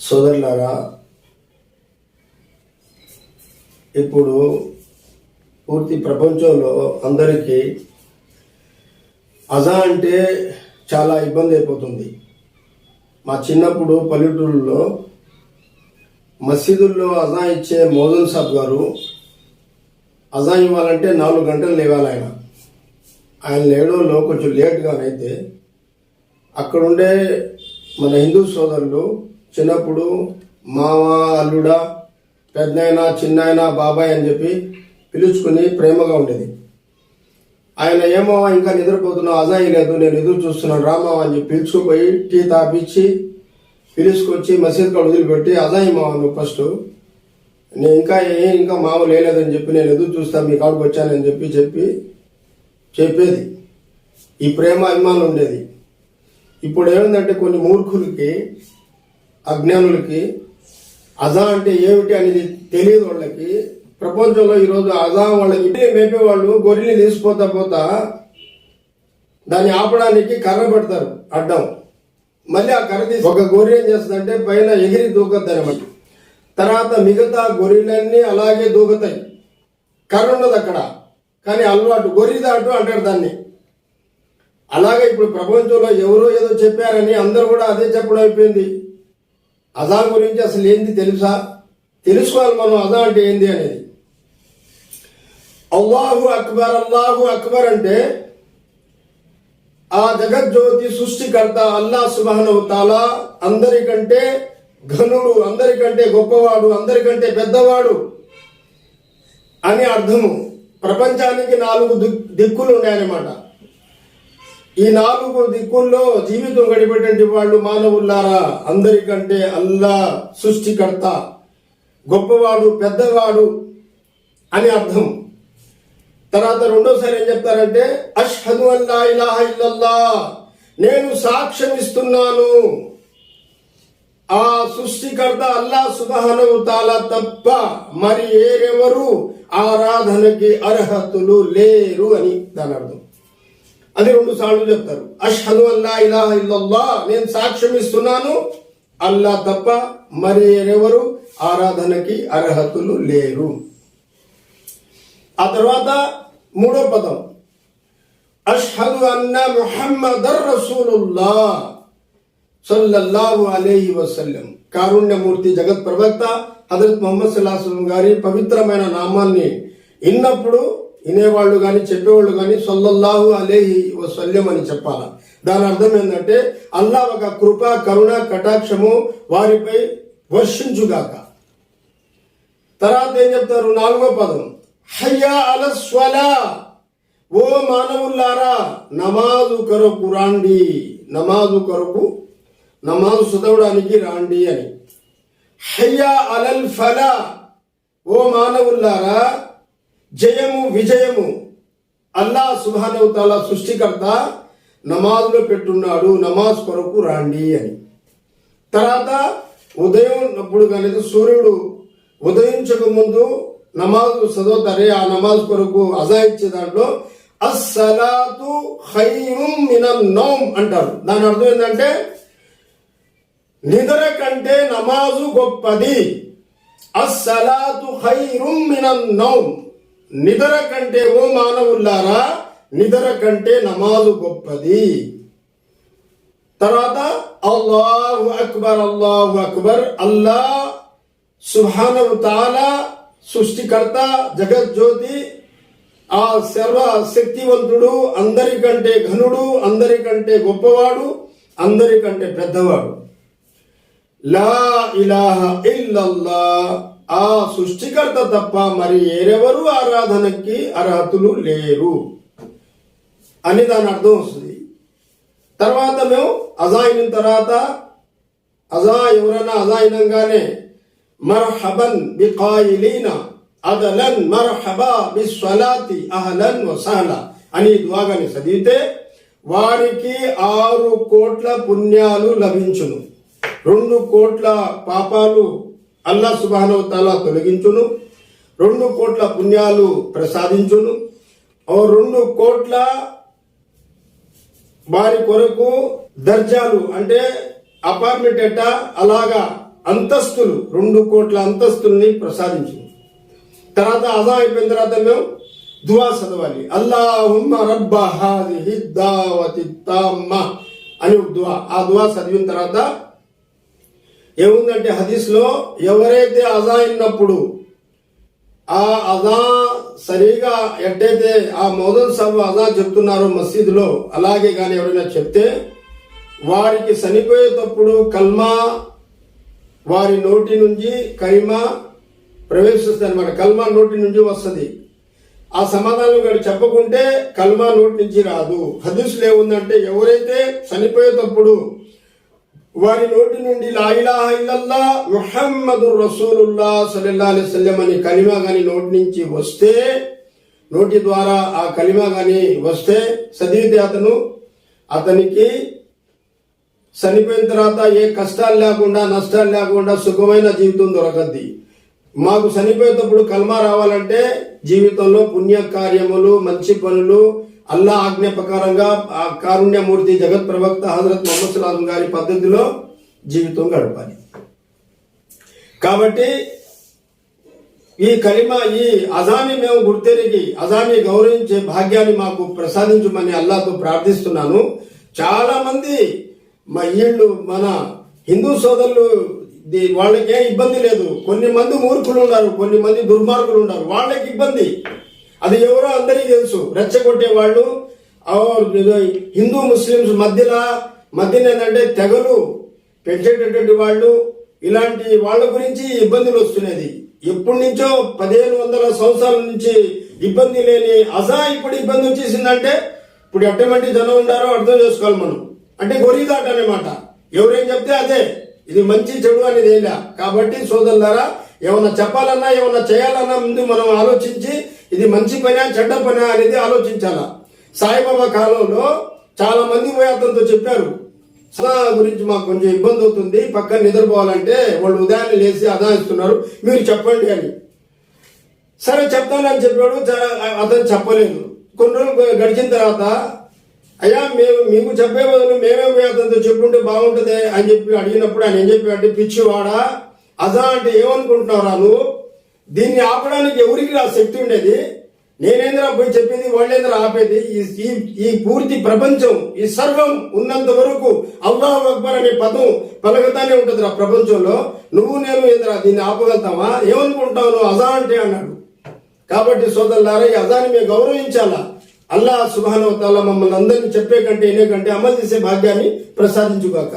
సోదరులారా ఇప్పుడు పూర్తి ప్రపంచంలో అందరికీ అజా అంటే చాలా ఇబ్బంది అయిపోతుంది. మా చిన్నప్పుడు పల్లెటూరులో మసీదుల్లో అజా ఇచ్చే మోదన్ సాబ్ గారు అజా ఇవ్వాలంటే నాలుగు గంటలు లేవాలి ఆయన. ఆయన లేవడంలో కొంచెం లేట్గానైతే అక్కడుండే మన హిందూ సోదరులు చిన్నప్పుడు మామ అల్లుడా పెద్దయినా చిన్నాయన బాబాయ్ అని చెప్పి పిలుచుకుని ప్రేమగా ఉండేది. ఆయన ఏమో ఇంకా నిద్రపోతున్నావు అజాయి లేదు నేను ఎదురు చూస్తున్నాను రామా అని చెప్పి పిలుచుకుపోయి టీ తాపిచ్చి పిలుచుకొచ్చి మసీద్ కాడ వదిలిపెట్టి అజాయి మావ నువ్వు ఫస్ట్ నేను ఇంకా ఏ ఇంకా మామూలు వేయలేదని చెప్పి నేను ఎదురు చూస్తా మీ కాడికి వచ్చానని చెప్పి చెప్పి చెప్పేది. ఈ ప్రేమ అభిమానం ఉండేది. ఇప్పుడు ఏముందంటే కొన్ని మూర్ఖులకి అజ్ఞానులకి అజా అంటే ఏమిటి అనేది తెలియదు వాళ్ళకి. ప్రపంచంలో ఈరోజు అజా వాళ్ళకి ఇంటిని మేపేవాళ్ళు గొర్రెని తీసిపోతా పోతా దాన్ని ఆపడానికి కర్ర పెడతారు అడ్డం. మళ్ళీ ఆ కర్ర తీసి ఒక గొర్రె ఏం చేస్తుందంటే పైన ఎగిరి దూకద్ది అనమాట తర్వాత మిగతా గొర్రెలన్నీ అలాగే దూకుతాయి. కర్ర ఉన్నది అక్కడ. కానీ అలవాటు గొర్రె దాటు అంటాడు దాన్ని. అలాగే ఇప్పుడు ప్రపంచంలో ఎవరో ఏదో చెప్పారని అందరూ కూడా అదే చెప్పడం అయిపోయింది. అజా గురించి అసలు ఏంది తెలుసా? తెలుసుకోవాలి మనం అజా అంటే ఏంది అనేది. అల్లాహు అక్బర్ అల్లాహు అక్బర్ అంటే ఆ జగజ్యోతి సృష్టికర్త అల్లా సుబహనవు తాలా అందరికంటే ఘనుడు అందరికంటే గొప్పవాడు అందరికంటే పెద్దవాడు అని అర్థము. ప్రపంచానికి నాలుగు దిక్కులు ఉన్నాయన్నమాట ఈ నాలుగు దిక్కుల్లో జీవితం గడిపేటువంటి వాళ్ళు మానవుల్లారా? అందరికంటే అల్లా సృష్టికర్త గొప్పవాడు పెద్దవాడు అని అర్థం. తర్వాత రెండోసారి ఏం చెప్తారంటే అష్హదు అల్లా ఇలాహ ఇల్లల్లా నేను సాక్ష్యం ఇస్తున్నాను ఆ సృష్టికర్త అల్లా సుబహనవు తాలా తప్ప మరి ఏరెవరు ఆరాధనకి అర్హతులు లేరు అని దాని అర్థం. అది రెండు సార్లు చెప్తారు. అష్హదు అల్లా ఇలా ఇల్లల్లా నేను సాక్ష్యం ఇస్తున్నాను. అల్లా తప్ప మరి ఏరెవరు ఆరాధనకి అర్హతులు లేరు. ఆ తర్వాత మూడో పదం. అష్హదు అన్న ముహమ్మదర్ రసూలుల్లా సల్లల్లాహు అలేహి వసల్లం. కారుణ్యమూర్తి జగత్ ప్రవక్త హజరత్ మొహమ్మద్ సుల్లాహం గారి పవిత్రమైన నామాన్ని విన్నప్పుడు వినేవాళ్ళు కానీ చెప్పేవాళ్ళు కానీ సల్లల్లాహు అలేహి వసల్యం అని చెప్పాలి? దాని అర్థం ఏంటంటే అల్లా ఒక కృప కరుణ కటాక్షము వారిపై వర్షించుగాక. తర్వాత ఏం చెప్తారు? నాలుగో పదం. హయ్యా అలస్వలా ఓ మానవుల్లారా నమాజు కొరకు రాండి నమాజు కొరకు నమాజ్ చదవడానికి రాండి అని. హయ్యా అలల్ ఫలా. ఓ మానవుల్లారా జయము విజయము అల్లా సుభానవతాల సృష్టికర్త నమాజ్లో పెట్టున్నాడు నమాజ్ కొరకు రాండి అని. తర్వాత ఉదయం అప్పుడు కానీ సూర్యుడు ఉదయించక ముందు నమాజ్ చదువుతారే ఆ నమాజ్ కొరకు అజా ఇచ్చే దాంట్లో అస్సలాతు హైరు మినం నౌమ్ అంటారు. దాని అర్థం ఏంటంటే నిద్ర కంటే నమాజు గొప్పది. అస్సలాతు ఖైరుం మినన్ నౌమ్. నిద్ర కంటే ఓ మానవుల్లారా నిద్ర కంటే నమాజు గొప్పది. తర్వాత అల్లాహు అక్బర్ అల్లాహు అక్బర్ అల్లా సుహానవు తాలా సృష్టికర్త జగజ్యోతి ఆ సర్వ శక్తివంతుడు అందరికంటే ఘనుడు అందరికంటే గొప్పవాడు అందరికంటే పెద్దవాడు. లా ఇలాహ ఇల్లల్లా ఆ సృష్టికర్త తప్ప మరి ఏరెవరు ఆరాధనకి అర్హతులు లేరు. అని దాని అర్థం వస్తుంది. తర్వాత మేము అజా అయిన తర్వాత అజా ఎవరైనా అజా అయినంగానే మర్హబన్ బికాయిలీన అదలన్ మర్హబా బిస్వలాతి అహలన్ వసహల అని దువాగాని చదివితే వారికి ఆరు కోట్ల పుణ్యాలు లభించును. రెండు కోట్ల పాపాలు అల్లా సుబానవ తొలగించును. రెండు కోట్ల పుణ్యాలు ప్రసాదించును. ఓ రెండు కోట్ల వారి కొరకు దర్జాలు అంటే అపార్ట్మెంట్ ఎట్ట? అలాగా అంతస్తులు రెండు కోట్ల అంతస్తుల్ని ప్రసాదించు తర్వాత అదా అయిపోయిన తర్వాత మేము దువా చదవాలి. అల్లాహుమ్మ రబ్బ హాదిహి దావతి తామ్మ అని ఒక దువా. ఆ దువా చదివిన తర్వాత ఏముందంటే హదీస్లో ఎవరైతే అజా అయినప్పుడు ఆ అజా సరిగా ఎట్టయితే ఆ మౌదన్ సబ్ అజా చెప్తున్నారో మసీదులో అలాగే కానీ ఎవరైనా చెప్తే వారికి చనిపోయేటప్పుడు కల్మా వారి నోటి నుంచి కరిమా ప్రవేశిస్తుంది అనమాట కల్మా నోటి నుంచి వస్తుంది. ఆ సమాధానం గారు చెప్పకుంటే కల్మా నోటి నుంచి రాదు. హదీసులు ఏముందంటే ఎవరైతే చనిపోయేటప్పుడు వారి నోటి నుండి లా ఇల్లల్లా ముహమ్మదు రసూలుల్లా సల్లల్లా అలైహి అని కలిమా గాని నోటి నుంచి వస్తే నోటి ద్వారా ఆ కలిమా గాని వస్తే చదివితే అతను. అతనికి చనిపోయిన తర్వాత ఏ కష్టాలు లేకుండా నష్టాలు లేకుండా సుఖమైన జీవితం దొరకద్ది. మాకు చనిపోయేటప్పుడు కల్మా రావాలంటే జీవితంలో పుణ్య కార్యములు మంచి పనులు అల్లా ఆజ్ఞ ప్రకారంగా కారుణ్యమూర్తి జగత్ ప్రవక్త హజరత్ మొహమ్మద్ సలాం గారి పద్ధతిలో జీవితం గడపాలి. కాబట్టి ఈ కలిమ ఈ అజాని మేము గుర్తెరిగి అజాని గౌరవించే భాగ్యాన్ని మాకు ప్రసాదించమని అల్లాతో ప్రార్థిస్తున్నాను. చాలామంది మా ఇళ్ళు మన హిందూ సోదరులు ది- వాళ్ళకే ఇబ్బంది లేదు. కొన్ని మంది మూర్ఖులు ఉన్నారు కొన్ని మంది దుర్మార్గులు ఉన్నారు. వాళ్ళకి ఇబ్బంది. అది ఎవరో అందరికీ తెలుసు. రెచ్చగొట్టే వాళ్ళు హిందూ ముస్లిమ్స్ మధ్యలో మధ్యన ఏంటంటే తెగలు పెంచేటటువంటి వాళ్ళు ఇలాంటి వాళ్ళ గురించి ఇబ్బందులు వస్తున్నది ఎప్పటి నుంచో పదిహేను వందల సంవత్సరాల నుంచి ఇబ్బంది లేని అజా ఇప్పుడు ఇబ్బంది వచ్చేసిందంటే ఇప్పుడు ఎటువంటి జనం ఉండారో అర్థం చేసుకోవాలి మనం. అంటే గొరిదాట అనమాట ఎవరేం చెప్తే అదే. ఇది మంచి చెడు అనేది ఏలా కాబట్టి సోదరులారా ఏమన్నా చెప్పాలన్నా ఏమన్నా చేయాలన్నా ముందు మనం ఆలోచించి ఇది మంచి పనా చెడ్డ పనా అనేది ఆలోచించాలా? సాయిబాబా కాలంలో చాలా మంది పోయి అతనితో చెప్పారు. సదా గురించి మాకు కొంచెం ఇబ్బంది అవుతుంది పక్కన నిద్రపోవాలంటే వాళ్ళు ఉదయాన్నే లేచి అదా ఇస్తున్నారు మీరు చెప్పండి అని. సరే చెప్తానని చెప్పాడు అతను చెప్పలేదు. కొన్ని రోజులు గడిచిన తర్వాత అయ్యా మేము మీకు చెప్పే బదులు మేమే పోయి అతనితో చెప్పుంటే బాగుంటుంది అని చెప్పి అడిగినప్పుడు ఆయన ఏం చెప్పాడంటే పిచ్చివాడా అదా అంటే ఏమనుకుంటున్నారా నువ్వు దీన్ని ఆపడానికి ఎవరికి నా శక్తి ఉండేది? నేనేంద్రా పోయి చెప్పింది వాళ్ళేంద్ర ఆపేది? ఈ- ఈ ఈ పూర్తి ప్రపంచం ఈ సర్వం ఉన్నంత వరకు అల్లాహ్ అక్బర్ అనే పదం పలకతానే ఉంటుంది ఆ ప్రపంచంలో. నువ్వు నేను ఏంద్రా దీన్ని ఆపగలుగుతావా ఏమనుకుంటావు నువ్వు? అజా అంటే అన్నాడు. కాబట్టి సోదరులారా ఈ అజాని మేము గౌరవించాలా? అల్లా సుభానవతాల మమ్మల్ని అందరినీ చెప్పే కంటే వినే కంటే అమలు చేసే భాగ్యాన్ని ప్రసాదించుగాక.